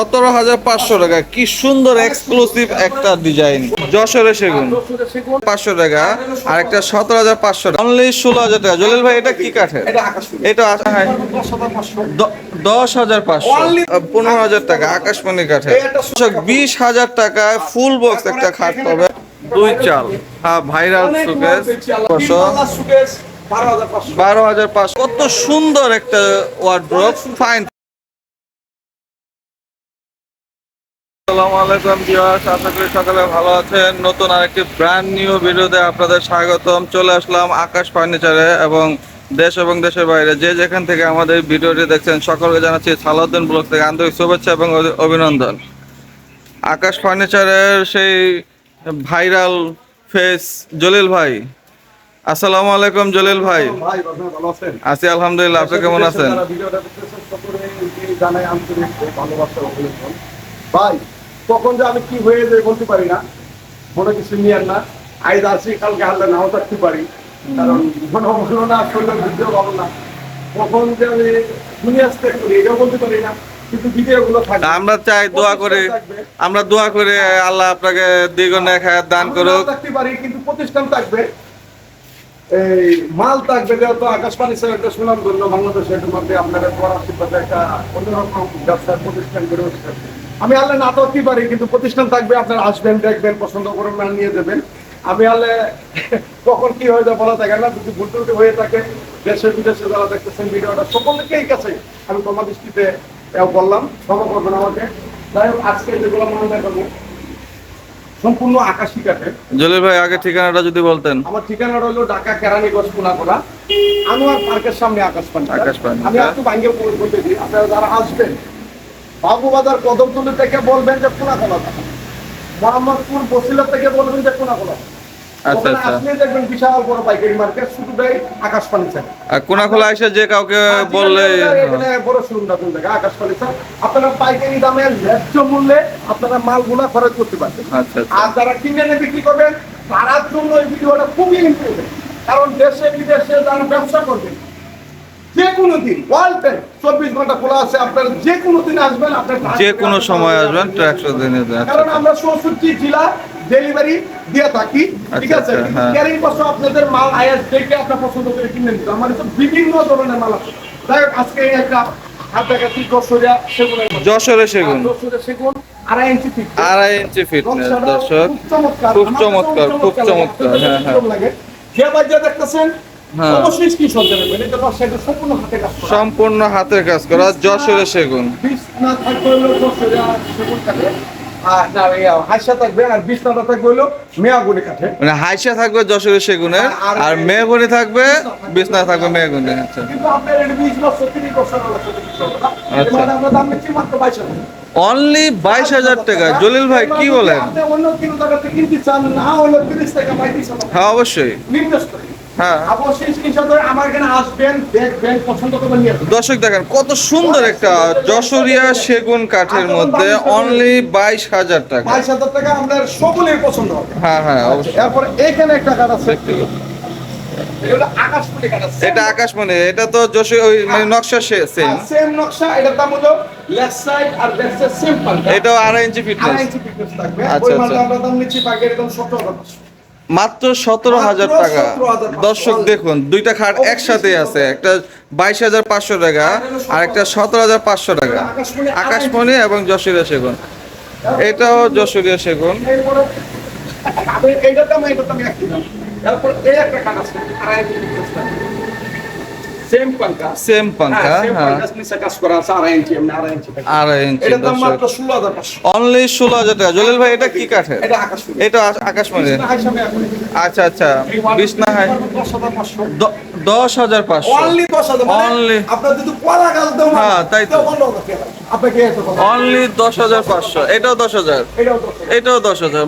সতেরো হাজার পাঁচশো টাকা। কি সুন্দর এক্সক্লুসিভ একটা ডিজাইন যশোরে সেগুন। পাঁচশো টাকা। আর একটা সতেরো হাজার পাঁচশো টাকা। অনলি ষোলো হাজার টাকা। জলিল ভাই এটা কি কাঠের? এটা হ্যাঁ, দশ হাজার পাঁচশো। পনেরো হাজার টাকা। আকাশমণি কাঠের। বিশ হাজার টাকায় ফুল বক্স একটা খাট পাবে। দুই চাল। হ্যাঁ ভাইরাল সুকেস পাঁচশো। বারো হাজার পাঁচশো। কত সুন্দর একটা ওয়ার্ড্রোপ ফাইন আসসালামু আলাইকুম ভিউয়ার্স আশা করি সকালে ভালো আছেন। নতুন আরেকটি ব্র্যান্ড নিউ ভিডিওতে আপনাদের স্বাগতম। চলে আসলাম আকাশ ফার্নিচারে এবং দেশ এবং দেশের বাইরে। যে যেখান থেকে আমাদের ভিডিওটি দেখছেন সকলকে জানাচ্ছি সালাউদ্দিন ব্লগ থেকে আন্তরিক শুভেচ্ছা এবং অভিনন্দন। আকাশ ফার্নিচারের সেই ভাইরাল ফেস জলিল ভাই। আসসালামু আলাইকুম জলিল ভাই। আছি আলহামদুলিল্লাহ। আপনি কেমন আছেন? ভাই কখন যে আমি কি হয়ে যাই বলতে পারি না। মনে কিছু নিয়ে না? আজ আসি কালকে হারলে নাও থাকতে পারি। কারণ মনে ভালো না ভিডিও ভালো না। কখন যে আমি দুনিয়া আসতে করি এটাও বলতে পারি না। আমরা চাই দোয়া করে আমরা দোয়া করে আল্লাহ আপনাকে দ্বিগুণ এক হাজার দান করুক। থাকতে পারি কিন্তু প্রতিষ্ঠান থাকবে। এই মাল থাকবে যেহেতু আকাশবাণী স্যার একটা সুনাম ধন্য বাংলাদেশের মধ্যে আপনারা তোমার একটা অন্যরকম ব্যবসার প্রতিষ্ঠান গড়ে উঠছে। আমি আল্লাহ না থাকতে পারি কিন্তু প্রতিষ্ঠান থাকবে আপনারা আসবেন দেখবেন পছন্দ করবেন না নিয়ে দেবেন আমি আলে কখন কি হয়ে যায় বলা থাকে না যদি ভুল টুটি হয়ে থাকে দেশে বিদেশে যারা দেখতেছেন ভিডিওটা সকলকেই কাছে আমি তোমার দৃষ্টিতে বললাম ক্ষমা করবেন আমাকে। যাই হোক আজকে যেগুলো মনে দেখাবো সম্পূর্ণ আকাশি কাঠের। জলিল ভাই আগে ঠিকানাটা যদি বলতেন। আমার ঠিকানাটা হলো ঢাকা কেরানীগঞ্জ কোনাকোলা আনোয়ার পার্কের সামনে আকাশ পান্ডা আকাশ পান্ডা। আমি একটু ভাঙ্গে বলতে দিই আপনারা যারা আসবেন বাবু বাজার কদমতলি থেকে বলবেন যে থাকা মোহাম্মদপুর বসিলা থেকে বলবেন যে কোনাকোলা। আচ্ছা, আচ্ছা। আসলে দেখবেন বিশাল বড় পাইকারি মার্কেট শুধুটাই আকাশ ফার্নিচার আর কোনাখোলা এসে যে কাউকে বললে এখানে বড় শোরুম নতুন জায়গা আকাশ ফার্নিচার আপনারা পাইকারি দামে ন্যায্য মূল্যে আপনারা মালগুলা খরচ করতে পারবেন। আচ্ছা আর যারা কিনে এনে বিক্রি করবেন তার জন্য এই ভিডিওটা খুবই ইম্পর্টেন্ট কারণ দেশে বিদেশে যারা ব্যবসা করবেন যে কোনো দিন টাইম চব্বিশ ঘণ্টা খোলা আছে আপনারা যে কোনো দিন আসবেন আপনার যে কোনো সময় আসবেন একশো দিনে আচ্ছা, কারণ আমরা চৌষট্টি জেলা ডেলিভারি দিয়ে থাকি ঠিক আচ্ছা, আছে আচ্ছা, হ্যাঁ। ক্যারিং কষ্ট আপনাদের মাল আয়াত দেখে আপনার পছন্দ করে কিনে নিতে আমার বিভিন্ন ধরনের মাল আছে যাই হোক আজকে একটা। যশোরে সেগুন আড়াই ইঞ্চি। আড়াই ইঞ্চি ফিটনেস দর্শক খুব চমৎকার। খুব চমৎকার। হ্যাঁ, হ্যাঁ। দেখতেছেন, হ্যাঁ। অবশ্যই screenshot দেবেন। এটা তো সেটা সম্পূর্ণ হাতে কাজ করা। সম্পূর্ণ হাতের কাজ করা যশোরে সেগুন বিষ না থাকবে হলো দশরিয়া সেগুন না, থাকবে মানে হাইসা থাকবে যশোরে সেগুনের আর মেহগুনি থাকবে বিছনা থাকবে মেহগুনি আচ্ছা কিন্তু আপনার এটা 20 বছর, 30 বছর হলো সেটা কিছু হবে না। আচ্ছা। এর মানে আমরা দাম নিচ্ছি মাত্র 22 হাজার। অনলি বাইশ হাজার টাকা জলিল ভাই কি বলেন আপনি অন্য কোনো জায়গাতে কিনতে চান, না হলে 30 টাকা 35 হাজার। হ্যাঁ অবশ্যই হ্যাঁ। আমার। দর্শক দেখেন কত সুন্দর একটা যশোরিয়া সেগুন কাঠের মধ্যে অনলি বাইশ হাজার টাকা। বাইশ হাজার টাকা আপনার সকলের পছন্দ হ্যাঁ হ্যাঁ অবশ্যই। এরপরে এখানে একটা কাঠ আছে। এটা আকাশমণি কাঠ এটা তো যশোর ওই মানে নকশা সেম সেম নকশা এটার দাম হলো লেফট সাইড আর ব্যাক সাইড সেম পাল্টা এটাও আড়াই ইঞ্চি আড়াই ফিটনেস ইঞ্চি thickness থাকবে। আচ্ছা, আচ্ছা। আমরা দাম নিচ্ছি পাইকারি দাম সত্তর হাজার পাঁচশো। মাত্র সতেরো হাজার টাকা। দর্শক দেখুন দুইটা খাট একসাথে আছে। একটা বাইশ হাজার পাঁচশো টাকা আর একটা সতেরো হাজার পাঁচশো টাকা। আকাশমণি এবং যশোরিয়া সেগুন। এটাও যশোরিয়া সেগুন। এইটার দাম এইটার দাম একই তারপর এই একটা খাট আছে আড়াই ইঞ্চি thickness থাকবে সেম পাল্টা সেম হ্যাঁ নিচে কাজ করা আছে আড়াই ইঞ্চি এমনি আড়াই ইঞ্চি। আড়াই ইঞ্চি এটার দাম মাত্র ষোলো হাজার অনলি ষোলো হাজার টাকা। জলিল ভাই এটা কি কাঠের? এটা আকাশমণি। এটা আকাশমণি। আচ্ছা আচ্ছা। বিছনা হাই দশ হাজার পাঁচশো। অনলি দশ হাজার অনলি হাজার আপনার যদি কলা গাছ দেও হ্যাঁ, তাই তো। অনলি দশ হাজার পাঁচশো। এটাও দশ হাজার। এটাও দশ হাজার।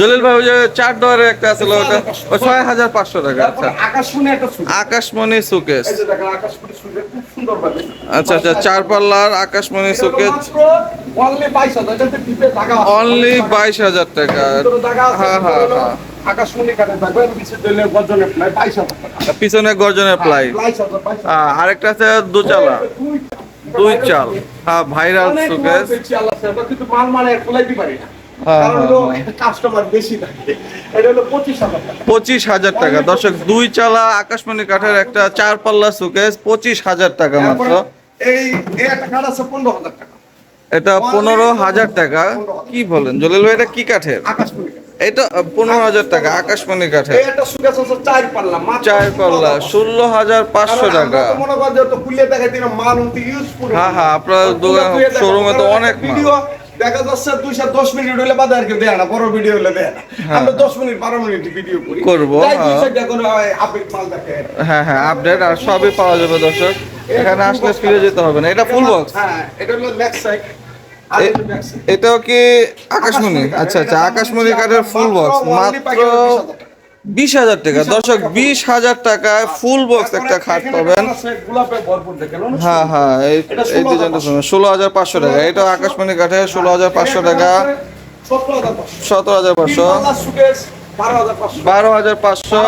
জলিল ভাই ওই যে চার একটা আছে ওটা ওই ছয় হাজার পাঁচশো টাকা আচ্ছা। আকাশমণি সুকেশ। আচ্ছা আচ্ছা চার পাল্লার আকাশমণি সুকেশ মাত্র only 22,000 এটাতে ডিপে টাকা আছে। অনলি বাইশ হাজার টাকা। হ্যাঁ হ্যাঁ হ্যাঁ। আকাশমণি কাঠের থাকবে, নিচে দিলে গর্জনের প্রায় 22,000 টাকা। পিছনে গর্জনের প্লাই 22,000, 22,000 আরেকটা আছে দুচালা দুই- চাল। হ্যাঁ ভাইরাল সুকেস কিন্তু মাল মানে ফলাইতে পারি না। হ্যাঁ, হ্যাঁ, হ্যাঁ। পঁচিশ হাজার টাকা। দর্শক দুই চালা আকাশমণি কাঠের একটা চার পাল্লা সুকেস পঁচিশ হাজার টাকা মাত্র। এটা পনেরো হাজার টাকা। কি বলেন? জলিল ভাই এটা কি কাঠের? আকাশ মণি কাঠ। এটা পনেরো হাজার টাকা আকাশমণি আছে চার পাল্লা ষোলো হাজার পাঁচশো টাকা। হ্যাঁ, হ্যাঁ, আপনার দোকান- এ তো অনেক। দেখা যাচ্ছে দুইশো দশ মিনিট হলে বাদে আর কেউ দেয় না বড় ভিডিও হলে দেয় না। আমরা দশ মিনিট বারো মিনিট ভিডিও করি। করব, হ্যাঁ। হ্যাঁ হ্যাঁ আপডেট আর সবই পাওয়া যাবে দর্শক। এখানে আসলে ফিরে যেতে হবে না। এটা ফুল বক্স হ্যাঁ এটা হলো সাইড এটাও কি আকাশমণি? আচ্ছা আচ্ছা আকাশমণি কাঠের ফুল বক্স মাত্র বিশ হাজার টাকা। দর্শক বিশ হাজার টাকায় ফুল বক্স একটা খাট পাবেন। হ্যাঁ হ্যাঁ এই ডিজাইনটা শুনুন ষোলো হাজার পাঁচশো টাকা। এটা আকাশমণি কাঠে ষোলো হাজার পাঁচশো টাকা। সতেরো হাজার পাঁচশো। সুকেশ বারো হাজার পাঁচশো।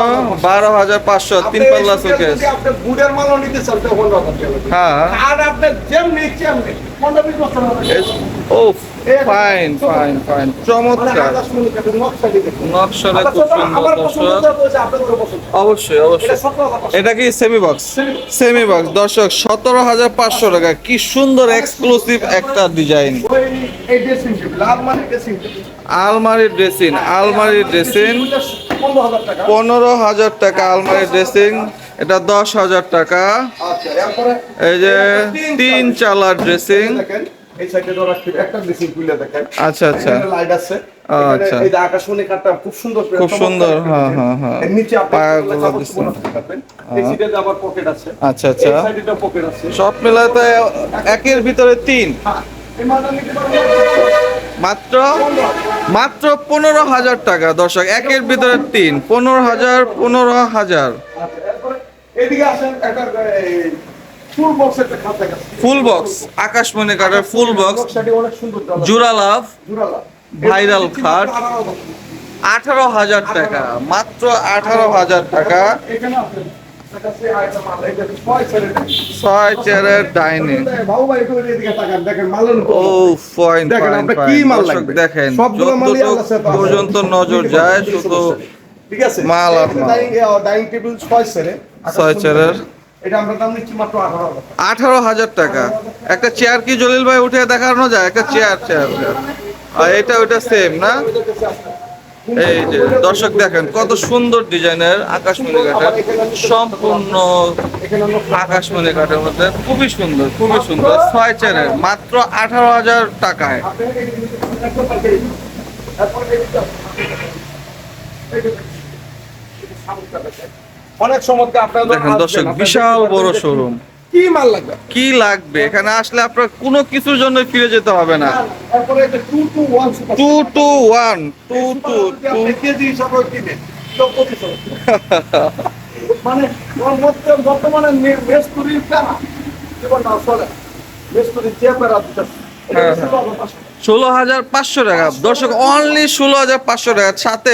বারো হাজার পাঁচশো তিন পাল্লা টাকা হ্যাঁ। ও ফাইন ফাইন ফাইন চমৎকার। নকশাটি আচ্ছা, খুব সুন্দর। অবশ্যই অবশ্যই। এটা কি সেমি বক্স সেমি বক্স দর্শক সতেরো হাজার পাঁচশো টাকা। কি সুন্দর এক্সক্লুসিভ একটা ডিজাইন। আলমারির ড্রেসিং আলমারির ড্রেসিং পনেরো হাজার টাকা। পনেরো হাজার টাকা আলমারির ড্রেসিং এটা দশ হাজার টাকা। আচ্ছা, এই যে তিন চালার ড্রেসিং। আচ্ছা আচ্ছা। আছে। আচ্ছা। এই যে আকাশমণি কাঠটা খুব সুন্দর খুব সুন্দর, হ্যাঁ, হ্যাঁ, হ্যাঁ। নিচে পায়াগুলো কাপড় দিচ্ছে। চোপড় রাখতে পারবেন। এই সাইডে আবার পকেট আছে। আচ্ছা আচ্ছা। এই সাইডেটা পকেট আছে। সব মিলায় তো একের ভিতরে তিন। হ্যাঁ, মাত্র মাত্র পনেরো হাজার টাকা দর্শক। একের ভিতরে তিন পনেরো হাজার পনেরো হাজার। আচ্ছা, এদিকে আসেন একটা ফুল বক্স একটা খাট দেখা ফুল বক্স আকাশমণি কাঠের ফুল বক্স বক্সটি অনেক সুন্দর দাদা। জোড়া লাভ ভাইরাল খাট। আঠারো হাজার টাকা। মাত্র আঠারো হাজার টাকা। ছয় চেয়ারের ডাইনিং ও ফাইন দেখেন ফাইন। পর্যন্ত নজর যায় শুধু মাল আর ডাইনিং টেবিল ছয় ছেড়ে ছয় চেয়ারের। আঠারো হাজার টাকা। একটা চেয়ার কি জলিল ভাই উঠে দেখানো যায়? একটা চেয়ার চেয়ার আর এটা ওইটা সেম না। এই যে দর্শক দেখেন কত সুন্দর ডিজাইনের আকাশমণি কাঠের সম্পূর্ণ আকাশমণি কাঠের মধ্যে। খুবই সুন্দর খুবই সুন্দর। ছয় চেয়ারের মাত্র আঠারো হাজার টাকায়। এদিকে অনেক চমৎকার আপনারা দেখেন দর্শক বিশাল বড় শোরুম। কি মাল লাগবে। কি লাগবে? এখানে আসলে আপনার কোনো কিছুর জন্য ফিরে যেতে হবে না। তারপরে এটা 2 two 1 super two two one two two two KG হিসাবে কিনে মানে বর্তমানে মেস্তুরির প্যারা। জীবন না চলে। মেস্তুরির যে প্যারা দিতে হ্যাঁ, ষোলো হাজার পাঁচশো। টাকা। দর্শক অনলি ষোলো হাজার পাঁচশো টাকা। সাথে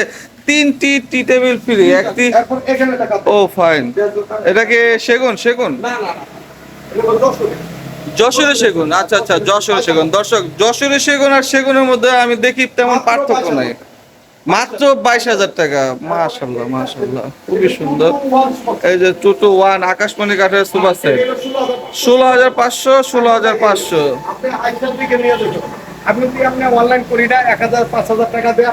তিনটি টি টেবিল ফ্রি একটি ও ফাইন এটাকে সেগুন? সেগুন? না না না। এটা হলো 10 টাকা। যশোরে সেগুন। আচ্ছা আচ্ছা যশোরে সেগুন। দর্শক যশোরে সেগুন আর সেগুনের মধ্যে আমি দেখি তেমন পার্থক্য নাই। মাত্র বাইশ হাজার টাকা। মাশাল্লাহ মাশাল্লাহ খুবই সুন্দর। এই যে টু টু ওয়ান আকাশমণি কাঠের সুপার সেট। ষোলো হাজার পাঁচশো। ষোলো হাজার পাঁচশো আপনি যদি অনলাইন করি না এক হাজার পাঁচ হাজার টাকা দেয়া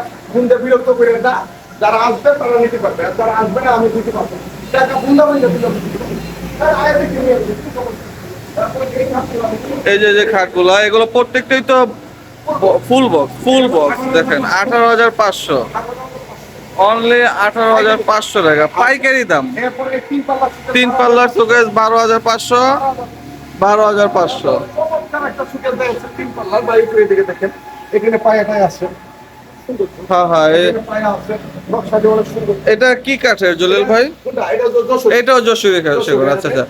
বিরক্ত করে না। যারা আসবে তারা নিতে পারবে আর যারা আসবে না আমি দিতে পারব টাকা গুন্ডা হয়ে যাবে এই যে যে খাটগুলো এগুলো প্রত্যেকটাই তো ফুল বক্স ফুল বক্স দেখেন আঠারো হাজার পাঁচশো। অনলি আঠারো হাজার পাঁচশো। টাকা পাইকারি দাম। তিন পাল্লার সুকেস বারো হাজার পাঁচশো বারো হাজার পাঁচশো। তিন পাল্লার দেখেন। এখানে পায়াটাই আছে। হ্যাঁ হ্যাঁ এটা কি কাঠের জলিল ভাই। এটাও আচ্ছা আচ্ছা।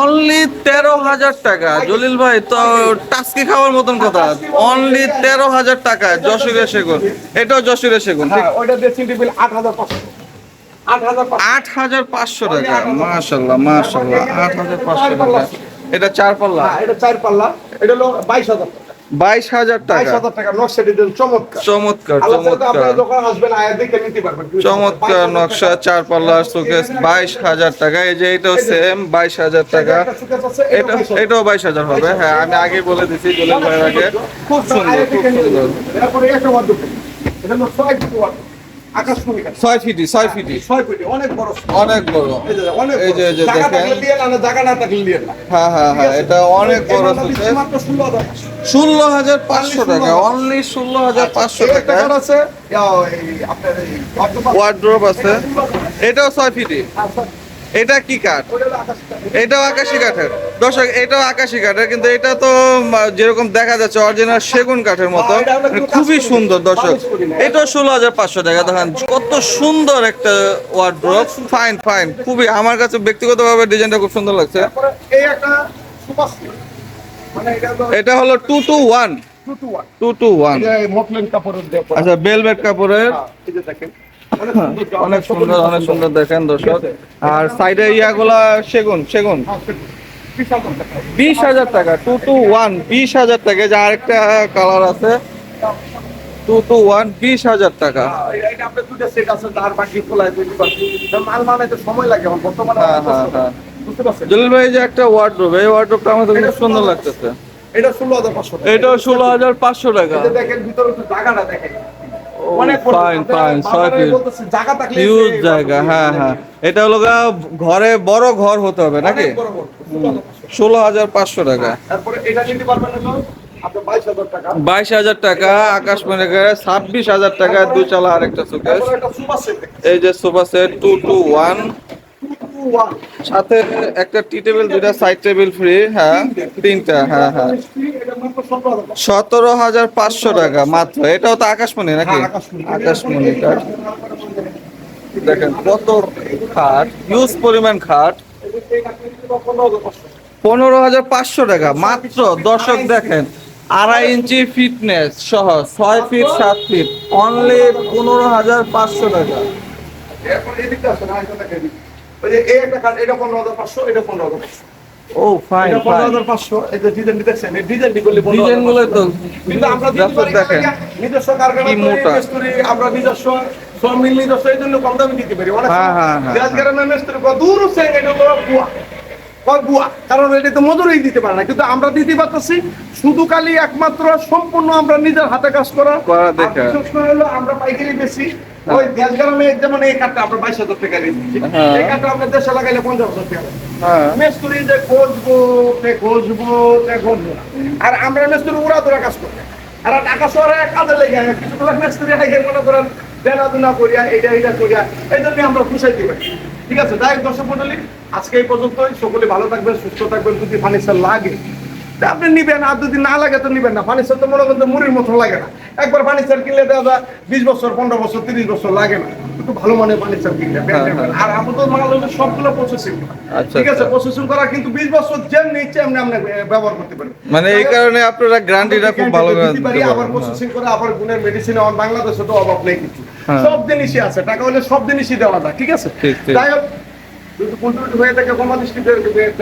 অনলি তেরো হাজার টাকা। জলিল ভাই তো টাস্কি খাওয়ার মতন কথা। অনলি তেরো হাজার টাকা যশোরে সেগুন। এটাও যশোরে সেগুন আট হাজার পাঁচশো টাকা মাশাল্লাহ মাশাল্লাহ আট হাজার পাঁচশো টাকা। এটা চার পাল্লা? হ্যাঁ, এটা চার পাল্লা। এটা হলো বাইশ হাজার বাইশ হাজার টাকা। টাকা নকশা ডিজাইন চমৎকার। চমৎকার চমৎকার। যখন আসবেন আয়া দেখে নিতে পারবেন। চমৎকার নকশা চার পাল্লা শোকেস বাইশ হাজার টাকা। এই যে এটাও সেম বাইশ হাজার টাকা। এটা এটাও বাইশ হাজার হবে। হ্যাঁ আমি আগে বলে দিছি জলিল ভাইয়ের আগে। খুব সুন্দর খুব সুন্দর। হলো ছয় ফুট ছয় ফিটি। ছয় ফিটি অনেক বড় অনেক বড়। এই যে যে দেখেন। না না জায়গা না থাকলে হ্যাঁ হ্যাঁ হ্যাঁ এটা অনেক বড় ষোলো হাজার পাঁচশো। টাকা অনলি ষোলো হাজার পাঁচশো টাকা। আছে। এই অক্টোপাস- ওয়ার্ড্রোব আছে। এটাও ছয় ফিটি। এটা কি কাঠ। এটাও আকাশি কাঠের দর্শক এটাও আকাশি কাঠের কিন্তু এটা তো যেরকম দেখা যাচ্ছে অরিজিনাল সেগুন কাঠের মতো এটা একটু খুবই সুন্দর দর্শক। এটাও ষোলো হাজার পাঁচশো টাকা দেখেন কত সুন্দর একটা ওয়ার্ড্রোব ফাইন ফাইন খুবই আমার কাছে ব্যক্তিগতভাবে ডিজাইনটা খুব সুন্দর লাগছে। মানে এটা হলো two two one. Two two one. আচ্ছা বেলভেট কাপড়ের হ্যাঁ। অনেক সুন্দর অনেক সুন্দর দেখেন দর্শক আর সাইডে ইয়াগুলা সেগুন সেগুন। বিশ হাজার টাকা টু টু ওয়ান বিশ হাজার টাকা যে আরেকটা কালার আছে টু টু ওয়ান বিশ হাজার টাকা হ্যাঁ, হ্যাঁ। হ্যাঁ, বুঝতে পারছেন? জলিল ভাই যে একটা ওয়ার্ড্রোব এই ওয়ার্ড্রোবটা আমাদের খুব সুন্দর লাগতেছে এটা ষোলো হাজার পাঁচশো টাকা। এটাও ষোলো হাজার পাঁচশো টাকা দেখেন ভিতরে জায়গাটা দেখেন জায়গা হ্যাঁ হ্যাঁ। এটা হলো ঘরে বড় ঘর হতে হবে নাকি? অনেক বড় বড়, 16,500 ষোলো হাজার পাঁচশো টাকা। বাইশ হাজার টাকা। বাইশ হাজার টাকা আকাশ মনে করে ছাব্বিশ হাজার টাকা দুই চালা আরেকটা সুকেশ একটা সুপার এই যে sofa set two two one সাথে একটা টি টেবিল দুইটা সাইড টেবিল ফ্রি হ্যাঁ তিনটা হ্যাঁ হ্যাঁ। সতেরো হাজার পাঁচশো টাকা মাত্র। এটাও তো আকাশমণি নাকি? হ্যাঁ, আকাশমণি। কাঠ। দেখেন কত খাট হিউজ পরিমাণ খাট। পনেরো হাজার পাঁচশো টাকা। মাত্র দর্শক দেখেন আড়াই ইঞ্চি ফিটনেস সহ ছয় ফিট সাত ফিট অনলি পনেরো হাজার পাঁচশো টাকা। এরপর এদিকটা আছে না, এটা দেখেন। ওই যে এই একটা কার্ড, এটা পনেরো হাজার পাঁচশো, এটা পনেরো হাজার পাঁচশো। ও ফাইন পনেরো হাজার পাঁচশো, এই যে ডিজাইনটি দেখছেন, এই ডিজাইনটি করলে ডিজাইনগুলো তো কিন্তু আমরা দিতে দর্শক পারি না, দেখেন নিজস্ব কারখানা কি তৈরি, মোটা। মিস্ত্রি, আমরা নিজস্ব শ্রমিক নিজস্ব এই জন্য কম দামে দিতে পারি অনেক হ্যাঁ, হ্যাঁ, হ্যাঁ, দেশ গ্রামের মিস্ত্রি দূর হচ্ছে এটা হলো বুয়া বুয়া কারণ এটা তো মজুরি দিতে পারে না কিন্তু আমরা দিতে পারতেছি শুধু খালি একমাত্র সম্পূর্ণ আমরা নিজের হাতে কাজ করা দেখা। বিশেষ করে হলো আমরা পাইকারি বেশি ওই দেশ গ্রামে যেমন এই কাঠটা আমরা বাইশ হাজার টাকা দিচ্ছি হ্যাঁ। এই কাঠটা আমরা দেশে লাগাইলে পঞ্চাশ হাজার টাকা হ্যাঁ। মেস্তুরি যে খুঁজবো তে খুঁজবো তে খুঁজবো আর আমরা মেস্তুরি উড়া ধরে কাজ করি। আর ঢাকা শহরে কাজে লেগে কিছু মেস্তুরি আগে মনে করেন করিয়া করিয়া এই জন্য আমরা ঠিক আছে যাই হোক, দর্শক মন্ডলী আজকে এই পর্যন্তই। সকলে ভালো থাকবেন সুস্থ থাকবেন যদি ফার্নিচার লাগে। আপনি নিবেন আর যদি না লাগে তো নিবেন না ফার্নিচার তো মনে করতে মুড়ির মতো লাগে না একবার ফার্নিচার কিনলে দেওয়া যায় বিশ বছর পনেরো বছর তিরিশ বছর লাগে না একটু ভালো মানের ফার্নিচার কিনলে হ্যাঁ, হ্যাঁ। আর আমাদের মাল হলো সবগুলো প্রসেসিং আচ্ছা, ঠিক আছে আচ্ছা। প্রসেসিং করা কিন্তু 20 বছর যেমনি ইচ্ছে এমনি আপনি ব্যবহার করতে পারেন মানে এই কারণে আপনারা গ্যারান্টিটা খুব ভালো আবার হ্যাঁ। প্রসেসিং করে আবার গুণের মেডিসিন আমার বাংলাদেশে তো অভাব নেই কিছু হ্যাঁ। সব জিনিসই আছে টাকা হলে সব জিনিসই দেওয়া যায় ঠিক আছে। যাই হোক যদি কন্ট্রিবিউট হয়ে থাকে কমা দৃষ্টিতে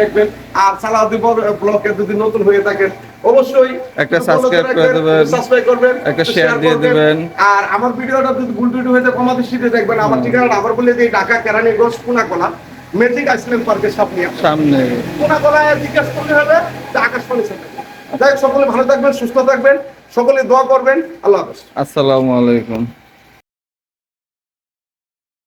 দেখবেন আর ব্লকে যদি নতুন হয়ে থাকেন অবশ্যই একটা subscribe করে দেবেন, সাবস্ক্রাইব করবেন একটা share দিয়ে দেবেন। আর আমার ভিডিওটা যদি হয়ে যায় কমাদৃষ্টিতে দেখবেন আমার ঠিকানা আবার বলে দিই ঢাকা কেরানীগঞ্জ পুনাকলা ম্যাজিক আইসল্যান্ড পার্কের সামনে সামনে। জিজ্ঞেস করলে হবে যে আকাশবাণী সেন্টার যাই সকলে ভালো থাকবেন সুস্থ থাকবেন সকলে দোয়া করবেন আল্লাহ হাফেজ। আসসালামু আলাইকুম।